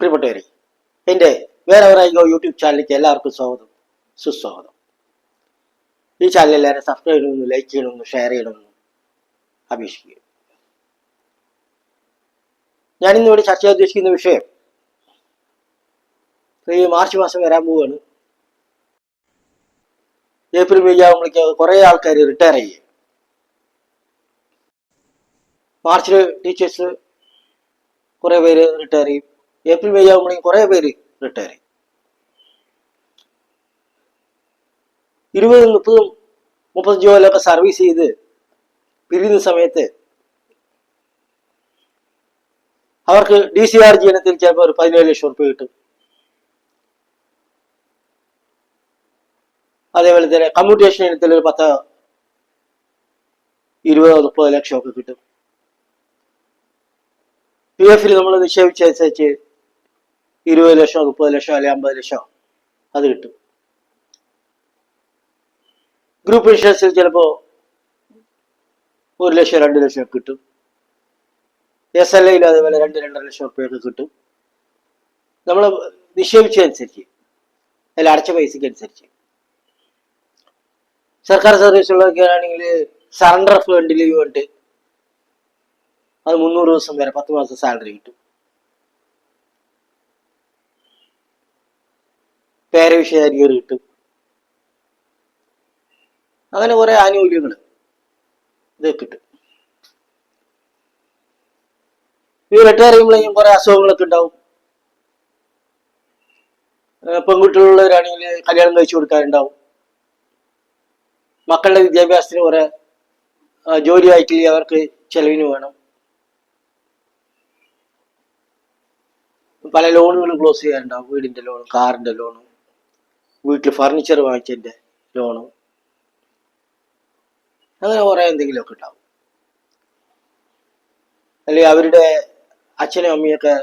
പ്രിയപ്പെട്ടവരെ എന്റെ വേറെ ഒരായിക്കോ യൂട്യൂബ് ചാനലിലേക്ക് എല്ലാവർക്കും സ്വാഗതം. സുസ്വാഗതം. ഈ ചാനൽ എല്ലാവരും സബ്സ്ക്രൈബ് ചെയ്യണമെന്ന് ലൈക്ക് ചെയ്യണമെന്ന് ഷെയർ ചെയ്യണമെന്ന് ഞാനിന്ന് ഇന്നിവിടെ ചർച്ച ചെയ്യാൻ ഉദ്ദേശിക്കുന്ന വിഷയം ഈ മാർച്ച് മാസം വരാൻ പോവുകയാണ്. ഏപ്രിൽ മെയ് ആകുമ്പോഴേക്ക് കുറേ ആൾക്കാർ റിട്ടയർ ചെയ്യും മാർച്ചിൽ ടീച്ചേഴ്സ് കുറേ പേര് റിട്ടയർ ചെയ്യും. ഏപ്രിൽ മെയ് ആകുമ്പോഴേക്കും കുറേ പേര് റിട്ടയർ ചെയ്യും ഇരുപതും മുപ്പതും മുപ്പത്തഞ്ച് കൊല്ലമൊക്കെ സർവീസ് ചെയ്ത് പിരിയുന്ന സമയത്ത് അവർക്ക് ഡി സി ആർ ജി ഇനത്തിൽ ചിലപ്പോൾ ഒരു പതിനേഴ് ലക്ഷം റുപ്യ കിട്ടും അതേപോലെ തന്നെ കമ്മ്യൂട്ടേഷൻ ഇനത്തിൽ ഒരു പത്ത് ഇരുപതോ മുപ്പത് ലക്ഷം ഒക്കെ കിട്ടും പി എഫിൽ നമ്മൾ നിക്ഷേപിച്ചനുസരിച്ച് ഇരുപത് ലക്ഷം മുപ്പത് ലക്ഷം അല്ലെങ്കിൽ അമ്പത് ലക്ഷം അത് കിട്ടും. ഗ്രൂപ്പ് ഇൻഷുറൻസിൽ ചിലപ്പോൾ ഒരു ലക്ഷം രണ്ട് ലക്ഷം കിട്ടും. എസ് എൽ ഐയിൽ അതേപോലെ രണ്ട് രണ്ടര ലക്ഷം റുപ്യൊക്കെ കിട്ടും. നമ്മൾ നിക്ഷേപിച്ചതനുസരിച്ച് അതിൽ അടച്ച പൈസയ്ക്ക് അനുസരിച്ച് സർക്കാർ സർവീസുള്ളതൊക്കെ ആണെങ്കിൽ സറണ്ടർ ഫണ്ടിൽ വേണ്ടിട്ട് അത് മുന്നൂറ് ദിവസം വരെ പത്ത് മാസം സാലറി കിട്ടും. പേരവിഷയാരികർ കിട്ടും. അങ്ങനെ കുറെ ആനുകൂല്യങ്ങൾ ഇതൊക്കെ കിട്ടും. ഈ റിട്ടയർ ചെയ്യുമ്പോഴേക്കും കുറെ അസുഖങ്ങളൊക്കെ ഉണ്ടാവും. പെൺകുട്ടികളുള്ളവരാണെങ്കിൽ കല്യാണം കഴിച്ചു കൊടുക്കാറുണ്ടാവും മക്കളുടെ വിദ്യാഭ്യാസത്തിന് കുറെ ജോലി ആയിട്ടില്ല അവർക്ക് ചെലവിന് വേണം. പല ലോണുകൾ ക്ലോസ് ചെയ്യാനുണ്ടാവും. വീടിന്റെ ലോൺ കാറിന്റെ ലോൺ വീട്ടിൽ ഫർണിച്ചർ വാങ്ങിച്ചതിന്റെ ലോണ്. അങ്ങനെ കുറെ എന്തെങ്കിലുമൊക്കെ ഉണ്ടാവും. അല്ലെങ്കിൽ അവരുടെ അച്ഛനും അമ്മയൊക്കെ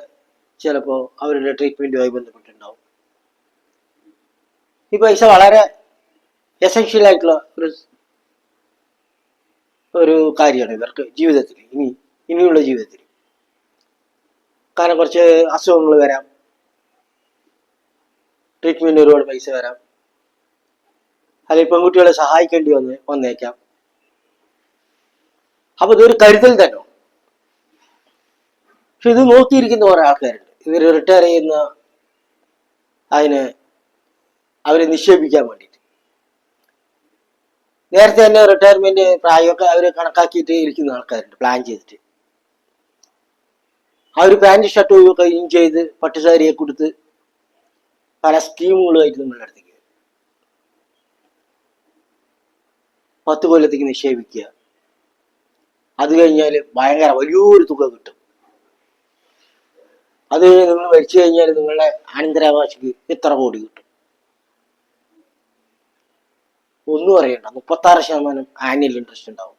ചിലപ്പോൾ അവരുടെ ട്രീറ്റ്മെന്റുമായി ബന്ധപ്പെട്ടിട്ടുണ്ടാവും ഈ പൈസ വളരെ എസെൻഷ്യൽ ആയിട്ടുള്ള ഒരു ഒരു കാര്യമാണ് ഇവർക്ക് ജീവിതത്തിൽ. ഇനി ഇനിയുള്ള ജീവിതത്തിൽ. കാരണം കുറച്ച് അസുഖങ്ങൾ വരാം. ട്രീറ്റ്മെന്റ് ഒരുപാട് പൈസ വരാം. അല്ലെങ്കിൽ പെൺകുട്ടികളെ സഹായിക്കേണ്ടി വന്ന് വന്നേക്കാം. അപ്പൊ ഇതൊരു കരുതൽ തന്നെ. പക്ഷെ ഇത് നോക്കിയിരിക്കുന്ന കുറെ ആൾക്കാരുണ്ട്. ഇവർ റിട്ടയർ ചെയ്യുന്ന അതിന് അവരെ നിക്ഷേപിക്കാൻ വേണ്ടിയിട്ട്. നേരത്തെ തന്നെ റിട്ടയർമെന്റ് പ്രായമൊക്കെ അവർ കണക്കാക്കിയിട്ട് ഇരിക്കുന്ന ആൾക്കാരുണ്ട് പ്ലാൻ ചെയ്തിട്ട്. അവർ പാന്റ് ഷർട്ടും ഒക്കെ ഇൻ ചെയ്ത് പട്ടുസാരിയെ കൊടുത്ത് പല സ്കീമുകളുമായിട്ട് നിങ്ങളുടെ അടുത്തേക്ക്. പത്ത് കൊല്ലത്തേക്ക് നിക്ഷേപിക്കുക. അത് കഴിഞ്ഞാൽ ഭയങ്കര വലിയൊരു തുക കിട്ടും. അത് കഴിഞ്ഞ് നിങ്ങൾ മരിച്ചു കഴിഞ്ഞാൽ നിങ്ങളുടെ അനന്തരാവകാശിക്ക് ഇത്ര കോടി കിട്ടും? ഒന്നും അറിയണ്ട. മുപ്പത്താറ് ശതമാനം ആനുവൽ ഇൻട്രസ്റ്റ് ഉണ്ടാവും.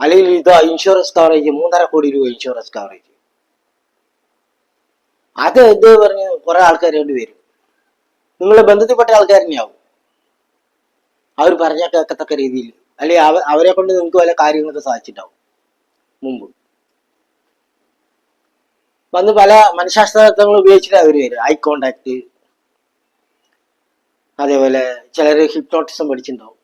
അല്ലെങ്കിൽ ഇതാ ഇൻഷുറൻസ് കവറേജ് മൂന്നര കോടി രൂപ ഇൻഷുറൻസ് കവറേജ് അത് ഇത് പറഞ്ഞ് കുറെ ആൾക്കാർ വേണ്ടി വരും. നിങ്ങളെ ബന്ധത്തിൽപ്പെട്ട ആൾക്കാർ തന്നെയാവും അവർ പറഞ്ഞ കേൾക്കത്തക്ക രീതിയിൽ അല്ലെങ്കിൽ അവ അവരെ കൊണ്ട് നിങ്ങൾക്ക് വല്ല കാര്യങ്ങളൊക്കെ സാധിച്ചിട്ടുണ്ടാവും മുമ്പ്. വന്ന് പല മനഃശാസ്ത്രങ്ങൾ ഉപയോഗിച്ചിട്ട് അവർ വരും ഐ കോണ്ടാക്ട് അതേപോലെ ചിലർ ഹിപ്നോട്ടിസം പഠിച്ചിട്ടുണ്ടാവും.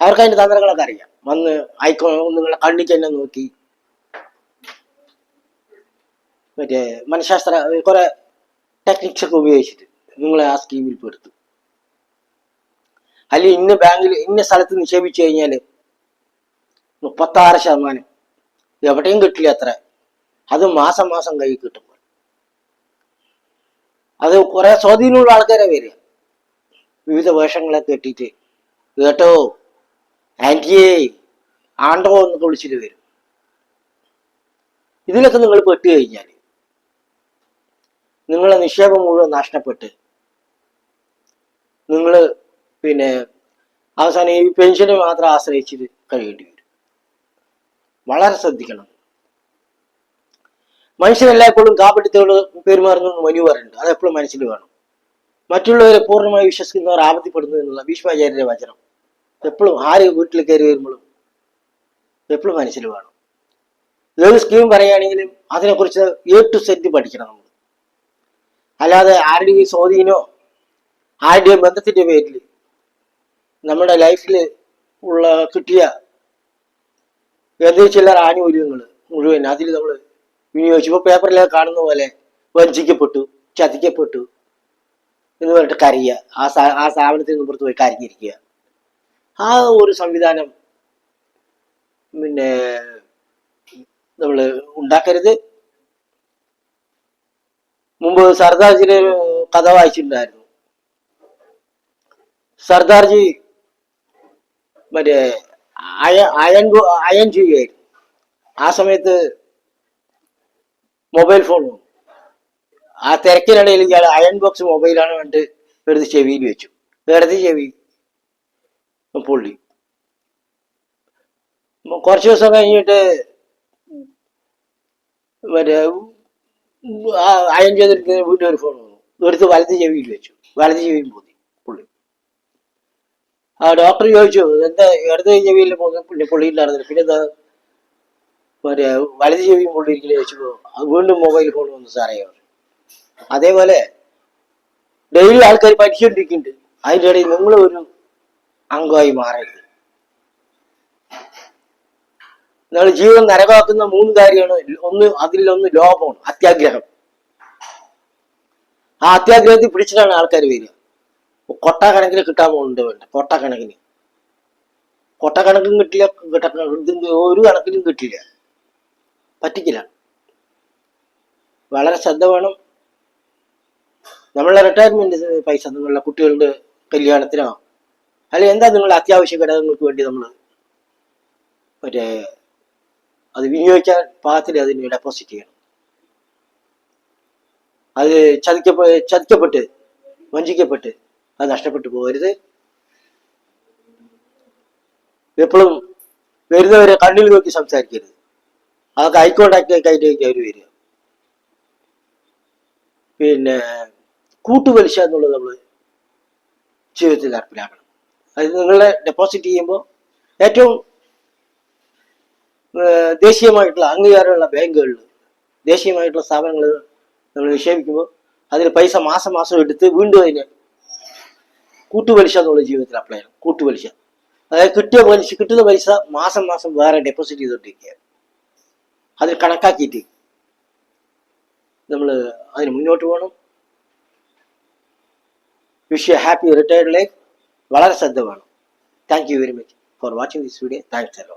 അവർക്ക് അതിന്റെ തന്ത്രങ്ങളൊക്കെ അറിയാം. വന്ന് ഐക്കോ നിങ്ങളെ കണ്ണിക്ക് തന്നെ നോക്കി. മറ്റേ മനഃശാസ്ത്ര കുറെ ടെക്നിക്സ് ഒക്കെ ഉപയോഗിച്ചിട്ട് നിങ്ങളെ ആ സ്കീമിൽ പെടുത്തും. അല്ലെങ്കിൽ ഇന്ന ബാങ്കിൽ ഇന്ന സ്ഥലത്ത് നിക്ഷേപിച്ചു കഴിഞ്ഞാൽ മുപ്പത്താറ് ശതമാനം എവിടെയും കിട്ടില്ല അത്ര. അത് മാസം മാസം കൈ കിട്ടുമ്പോൾ അത് കുറെ സ്വാധീനമുള്ള ആൾക്കാരെ വരിക. വിവിധ വേഷങ്ങളൊക്കെ കെട്ടിയിട്ട് കേട്ടോ ആന്റിയേ ആണ്ടോ എന്നൊക്കെ വിളിച്ചിട്ട് വരും. ഇതിലൊക്കെ നിങ്ങൾ പെട്ട് കഴിഞ്ഞാൽ നിങ്ങളെ നിക്ഷേപം മുഴുവൻ നഷ്ടപ്പെട്ട് നിങ്ങൾ പിന്നെ അവസാനം ഈ പെൻഷനെ മാത്രം ആശ്രയിച്ചിട്ട് കഴിയേണ്ടി വരും. വളരെ ശ്രദ്ധിക്കണം. മനുഷ്യനെല്ലായ്പ്പോഴും കാപ്പറ്റത്തോട് പെരുമാറുന്നു മനു പറയുന്നുണ്ട്. അത് എപ്പോഴും മനസ്സിൽ വേണം. മറ്റുള്ളവരെ പൂർണമായി വിശ്വസിക്കുന്നവർ ആപത്തിപ്പെടുന്നു എന്നുള്ള ഭീഷ്മാചാര്യന്റെ വചനം. എപ്പോഴും ആര് വീട്ടിൽ കയറി വരുമ്പോഴും എപ്പോഴും മനസ്സിൽ വേണം. ഏത് സ്കീം പറയുകയാണെങ്കിലും അതിനെക്കുറിച്ച് എ ടു സെറ്റ് പഠിക്കണം നമ്മൾ. അല്ലാതെ ആരുടെയും സ്വാധീനോ ആരുടെയും ബന്ധത്തിന്റെ പേരിൽ നമ്മുടെ ലൈഫിൽ ഉള്ള കിട്ടിയ എന്ത് ചില ആനുകൂല്യങ്ങൾ മുഴുവൻ അതിൽ നമ്മൾ വിനിയോഗിച്ചു. ഇപ്പോൾ പേപ്പറിലൊക്കെ കാണുന്ന പോലെ വഞ്ചിക്കപ്പെട്ടു ചതിക്കപ്പെട്ടു എന്ന് പറഞ്ഞിട്ട് കരയുക. ആ സാ ആ സ്ഥാപനത്തിൽ നിന്ന് പുറത്ത് പോയി കരഞ്ഞിരിക്കുക. ആ ഒരു സംവിധാനം പിന്നെ നമ്മൾ ഉണ്ടാക്കരുത്. മുമ്പ് സർദാർജിയുടെ ഒരു കഥ വായിച്ചിട്ടുണ്ടായിരുന്നു. സർദാർജി മറ്റേ അയ അയൻ അയൺ ചെയ്യുകയായിരുന്നു ആ സമയത്ത് മൊബൈൽ ഫോൺ ആ തിരക്കിനിടയിൽ ഇയാൾ അയൺ ബോക്സ് മൊബൈലാണ് കണ്ട് എടുത്ത് ചെവിയിൽ വെച്ചു. വെറുതെ ചെവി പുള്ളി. കുറച്ച് ദിവസം കഴിഞ്ഞിട്ട് മറ്റേ അയൺ ചെയ്തിട്ട് വീട്ടിൽ ഒരു ഫോൺ വന്നു. എടുത്ത് വലത് ചെവിയിൽ വെച്ചു. വലത് ചെവിയും പോയി പുള്ളി. ആ ഡോക്ടർ ചോദിച്ചു എന്താ ഇടത് ചെവിയിൽ പുള്ളി പുള്ളിയില്ലായിരുന്നു പിന്നെ എന്താ മറ്റേ വലത് ചെവിയും പൊള്ളിയിരിക്കില്ല വെച്ചു "അത് വീണ്ടും മൊബൈൽ ഫോൺ വന്നു സാറേ. അതേപോലെ ഡെയിലി ആൾക്കാർ പഠിച്ചുകൊണ്ടിരിക്കുന്നുണ്ട് അതിന്റെ ഇടയിൽ നിങ്ങളൊരു അംഗമായി മാറരുത്. നിങ്ങൾ ജീവിതം നരകാക്കുന്ന മൂന്ന് കാര്യമാണ്. ഒന്ന് അതിലൊന്ന് ലോഭമാണ് അത്യാഗ്രഹം. ആ അത്യാഗ്രഹത്തിൽ പിടിച്ചിട്ടാണ് ആൾക്കാർ വരിക. കൊട്ട കണക്കിന് കിട്ടാൻ പോകുന്നുണ്ട് വേണ്ട കൊട്ട കണക്കിന് കൊട്ട കണക്കിനും കിട്ടില്ല ഒരു കണക്കിനും കിട്ടില്ല. പറ്റിക്കില്ല. വളരെ ശ്രദ്ധ വേണം. നമ്മളെ റിട്ടയർമെന്റ് പൈസ നിങ്ങളുടെ കുട്ടികളുടെ കല്യാണത്തിനോ അല്ലെ എന്താ നിങ്ങളുടെ അത്യാവശ്യ ഘടകങ്ങൾക്ക് വേണ്ടി നമ്മൾ മറ്റേ അത് വിനിയോഗിക്കാൻ പാകത്തിൽ അതിന് ഡെപ്പോസിറ്റ് ചെയ്യണം. അത് ചതിക്ക ചതിക്കപ്പെട്ട് വഞ്ചിക്കപ്പെട്ട് അത് നഷ്ടപ്പെട്ടു പോകരുത്. എപ്പോഴും വരുന്നവരെ കണ്ണിൽ നോക്കി സംസാരിക്കരുത്. അതൊക്കെ ഐ കോണ്ടാക്ട് ഒക്കെ ആയിട്ട് അവർ വരിക. പിന്നെ കൂട്ടുപലിശ എന്നുള്ളത് നമ്മൾ ജീവിതത്തിൽ നടപ്പിലാക്കണം. അത് നിങ്ങളെ ഡെപ്പോസിറ്റ് ചെയ്യുമ്പോൾ ഏറ്റവും ദേശീയമായിട്ടുള്ള അംഗീകാരമുള്ള ബാങ്കുകളിൽ ദേശീയമായിട്ടുള്ള സ്ഥാപനങ്ങൾ നമ്മൾ നിക്ഷേപിക്കുമ്പോൾ അതിൽ പൈസ മാസം മാസം എടുത്ത് വീണ്ടും അതിന് കൂട്ടുപലിശ എന്നുള്ള ജീവിതത്തിൽ അപ്ലൈ ചെയ്യണം. കൂട്ടുപലിശ. അതായത് കിട്ടിയ പലിശ കിട്ടുന്ന പൈസ മാസം മാസം വേറെ ഡെപ്പോസിറ്റ് ചെയ്തുകൊണ്ടിരിക്കുക അതിൽ കണക്കാക്കിയിട്ട് നമ്മൾ അതിന് മുന്നോട്ട് പോകണം. Wish you happy retired life. വളരെ ശ്രദ്ധ വേണം. Thank you very much for watching this video thanks a lot